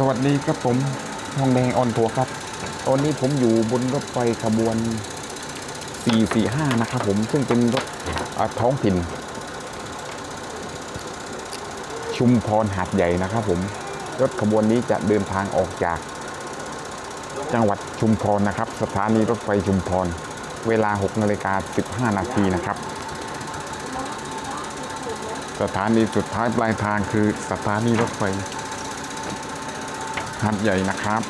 สวัสดีครับผมทองแดงออนทัวร์ครับ ตอนนี้ผมอยู่บนรถไฟขบวน 445 นะครับผม ซึ่งเป็นรถท้องถิ่น ชุมพรหาดใหญ่นะครับผม รถขบวนนี้จะเดินทางออกจาก จังหวัดชุมพรนะครับ สถานีรถไฟชุมพร เวลา 6นาฬิกา 15 นาทีนะครับ สถานีสุดท้ายปลายทางคือสถานีรถไฟ หัดใหญ่นะครับ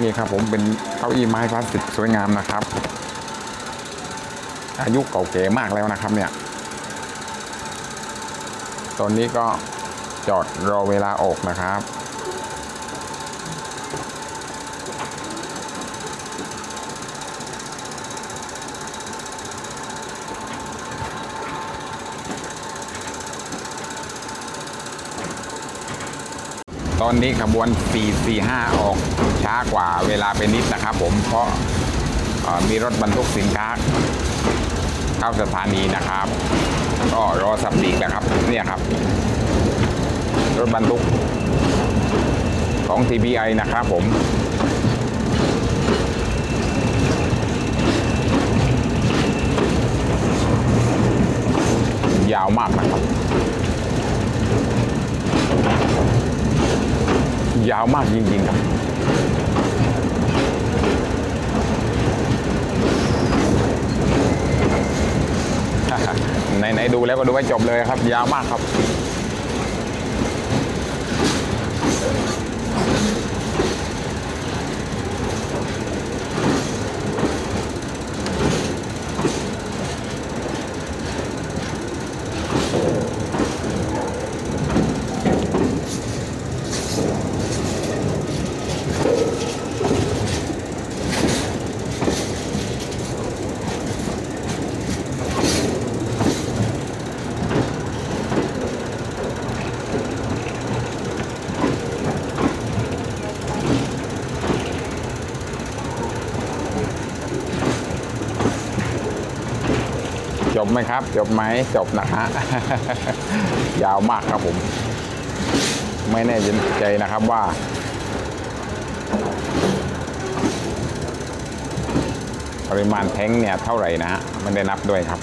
นี่ครับผมเป็นเก้าอี้ไม้พลาสติกสวยงามนะครับ อายุเก่าแก่มากแล้วนะครับเนี่ย ตอนนี้ก็จอดรอเวลาออกนะครับ ตอนนี้ขบวน 445 ออกช้ากว่าเวลาเป็นนิดนะครับผมเพราะมีรถบรรทุกสินค้า เข้าสถานีนะครับ ก็รอสับปีกนะครับเนี่ยครับ รถบรรทุกของ TBI นะครับผมยาวมากนะครับ ยาวมากจริงๆครับไหนๆดูแล้วก็ดูให้จบเลยครับ ยาวมากครับ จบไหมครับ จบไหมจบนะฮะ ยาวมากครับผม ไม่แน่ใจนะครับว่า ปริมาณแท้งเนี่ยเท่าไหร่นะฮะไม่ได้นับด้วยครับ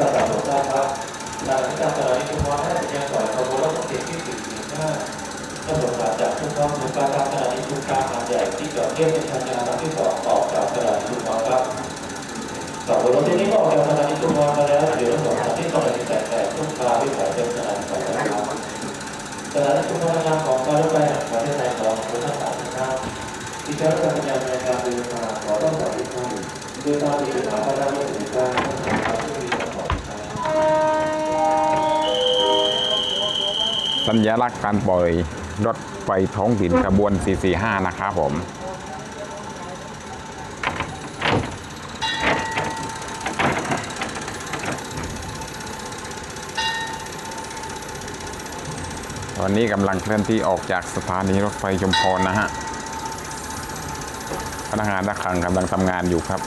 สำหรับหลวงพ่อครับหลังจากสถานีชุมพรได้สัญญาณก่อนขบวนรถต้องเสียที่445ตำรวจจากชุมพรถึงการทางสถานีชุมพรหาดใหญ่ที่จอด เทียบเป็นชันยาลำที่สองออกจากสถานีชุมพรครับขบวนรถที่นี้ก็ออกจากสถานีชุมพรมาแล้วเดี๋ยวสองสถานีต้องไปแตกแต่ทุ่งคาที่ขายเป็นสถานีของนะครับสถานีชุมพรนะครับของการรถไฟแห่งประเทศไทยของคุณทั้งสามท่านที่ใช้การสัญญาณในการเดินทางขอต้องขอทุกท่านด้วยตามที่สถาบันการเงินการทั้งสามท่านที่มีต่อขอทุกท่านสัญลักษณ์การปล่อยรถไฟท้องถิ่นขบวน 445 นะครับผม ตอนนี้กำลังเคลื่อนที่ออกจากสถานีรถไฟชุมพรนะฮะพนักงานนักขังกำลังทำงานอยู่ครับ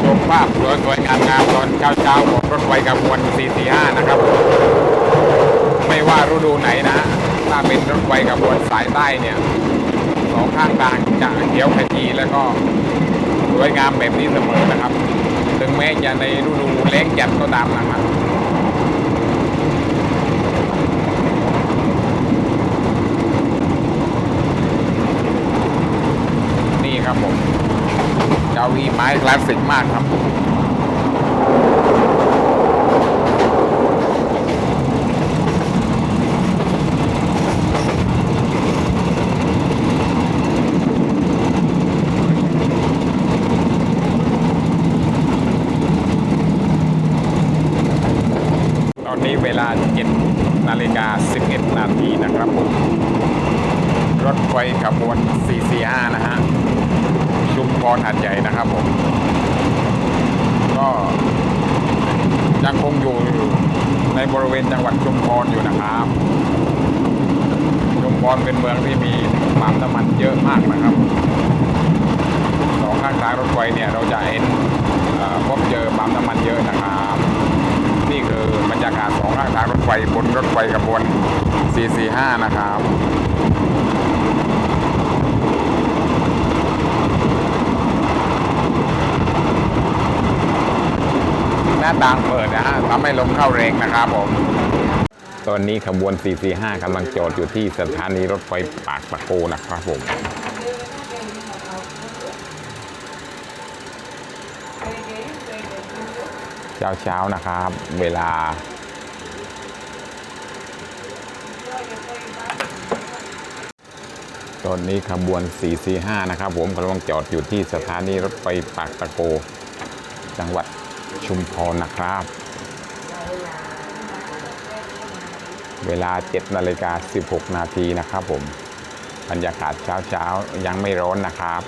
ชมภาพสวยสวยๆงามงามๆตอนเช้าเช้าๆ ของรถไฟขบวน445 นะครับ ไม่ว่าฤดูไหนนะ ถ้าเป็นรถไฟขบวนสายใต้เนี่ยสองข้างทางจะเขียวขจีแล้วก็สวยงามแบบนี้เสมอนะครับ ถึงแม้จะในฤดูแล้งจัดก็ตามนะครับนี่ครับผมเก้าอี้ไม้คลาสสิกมากครับ เวลา 7 นาฬิกา 11 นาทีนะครับผม รถไฟขบวน 445 นะฮะ ชุมพรหัดใหญ่นะครับผม ก็ยังคงอยู่ในบริเวณจังหวัดชุมพรอยู่นะครับ ชุมพรเป็นเมืองที่มีปั๊มน้ำมันเยอะมากนะครับสองข้างทางรถไฟเนี่ยเราจะเห็นพบเจอปั๊มน้ำมันเยอะนะครับ นี่คือบรรยากาศสองข้างทางรถไฟบนรถไฟขบวน 445 นะครับ น้าต่างเปิดนะฮะทำให้ลมเข้าแรงนะครับผม ตอนนี้ขบวน 445กำลังจอดอยู่ที่สถานีรถไฟปากตะโกนะครับผมเช้าเช้านะครับ เวลา ตอนนี้ขบวน 445 นะครับผมกำลังจอดอยู่ที่สถานีรถไฟปากตะโก จังหวัด ชุมพรนะครับ เวลา 7 นาฬิกา 16 นาทีนะครับผม บรรยากาศเช้าๆ ยังไม่ร้อนนะครับ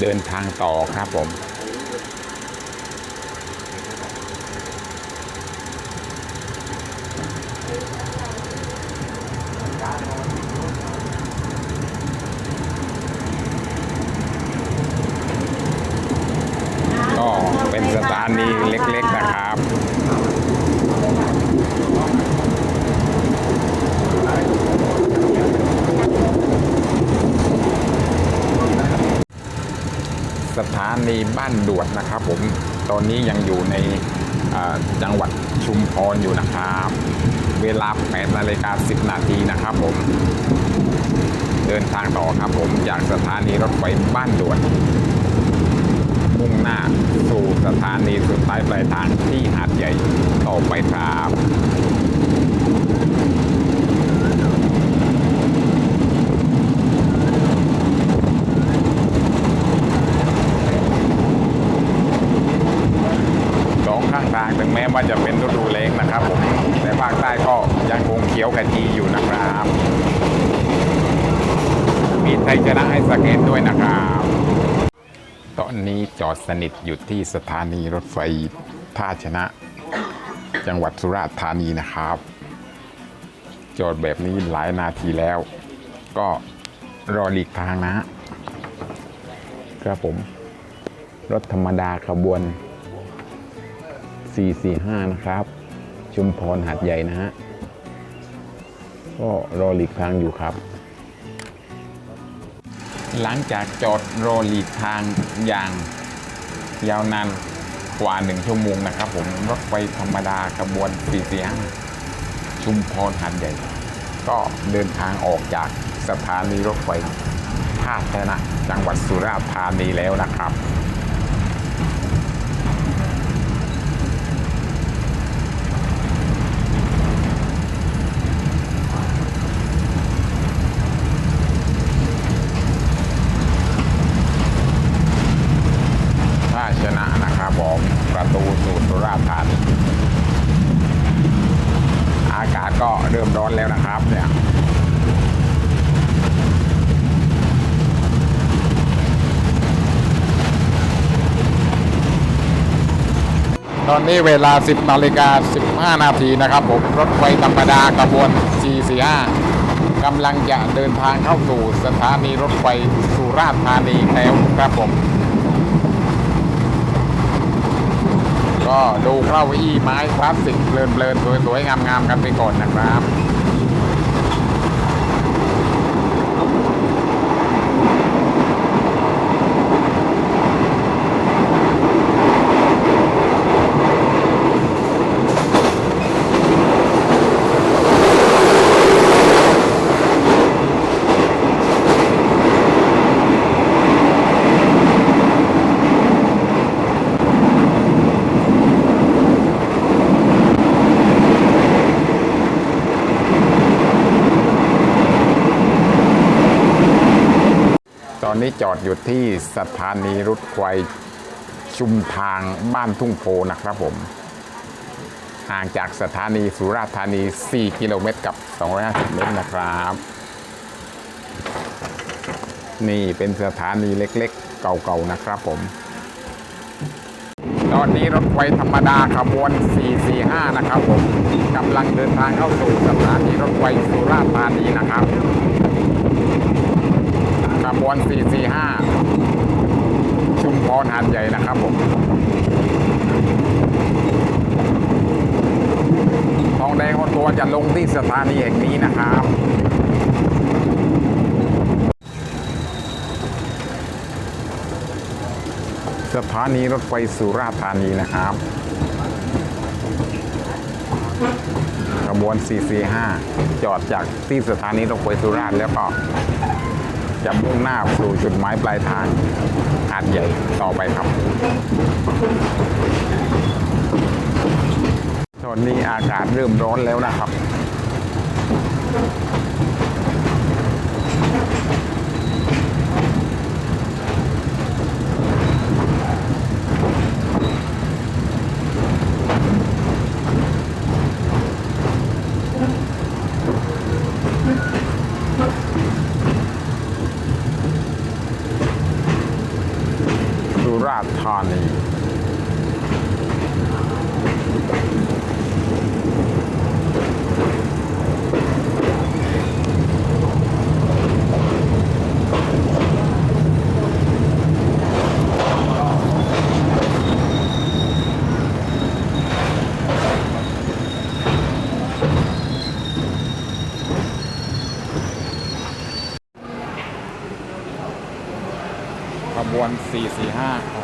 เดินทางต่อครับผม ก็ เป็นสถานีเล็กๆนะครับสถานีบ้านดวดนะครับ ผม ตอนนี้ยังอยู่ในจังหวัดชุมพรอยู่นะครับ เวลา8นาฬิกา10 นาทีนะครับผม เดินทางต่อครับผมจากสถานีรถไฟบ้านดวด มุ่งหน้าสู่สถานีสุดท้ายปลายทางที่หาดใหญ่ต่อไปครับสองข้างทางถึงแม้ว่าจะเป็นฤดูแล้งนะครับผมแต่ภาคใต้ก็ยังคงเขียวขจีอยู่นะครับ มีไทยชนะให้สังเกตด้วยนะครับ ตอนนี้จอดสนิทอยู่ที่สถานีรถไฟท่าชนะ จังหวัดสุราษฎร์ธานีนะครับ จอดแบบนี้หลายนาทีแล้ว ก็รอหลีกทางนะครับผม รถธรรมดาขบวน 445 นะครับ ชุมพรหัดใหญ่นะฮะก็รอหลีกทางอยู่ครับ หลังจากจอดรอหลีกทางอย่างยาวนานกว่าหนึ่งชั่วโมงนะครับผมรถไฟธรรมดาขบวน445ชุมพรหันใหญ่ ก็เดินทางออกจากสถานีรถไฟท่าชนะจังหวัดสุราษฎร์ธานีแล้วนะครับ ถ้าชนะนะครับผมประตูสู่สุราษฎร์ธานีอา ก็เริ่มร้อนแล้วนะครับเนี่ยตอนนี้เวลา 10นาฬิกา15 นาทีนะครับ ผมรถไฟธรรมดากระบวน 445กำลังจะเดินทางเข้าสู่สถานีรถไฟสุราษฎร์ธานีแล้วครับผม ก็ดูเก้าอี้ไม้คลาสสิกเพลินๆสวยๆงามๆกันไปก่อนนะครับ ตอนนี้จอดอยู่ที่สถานีรถไฟชุมทางบ้านทุ่งโพนะครับผม ห่างจากสถานีสุราษฎร์ธานี 4 กิโลเมตรกับ 250 เมตรนะครับ นี่เป็นสถานีเล็กๆ เก่าๆ นะครับผม ตอนนี้รถไฟธรรมดาขบวน 445 นะครับผมกำลังเดินทางเข้าสู่สถานีรถไฟสุราษฎร์ธานีนะครับ บวน445ชุมพรหาดใหญ่นะครับผมทองแดงคนตัวจะลงที่สถานีแห่งนี้นะครับสถานีรถไฟสุราษฎร์ธานีนะครับขบวน 445 จอดจากที่สถานีรถไฟสุราษฎร์แล้วก็ จะมุ่งหน้าสู่จุดหมายปลายทางหาดใหญ่ต่อไปครับตอนนี้อากาศเริ่มร้อนแล้วนะครับ สุรานีขบวน 445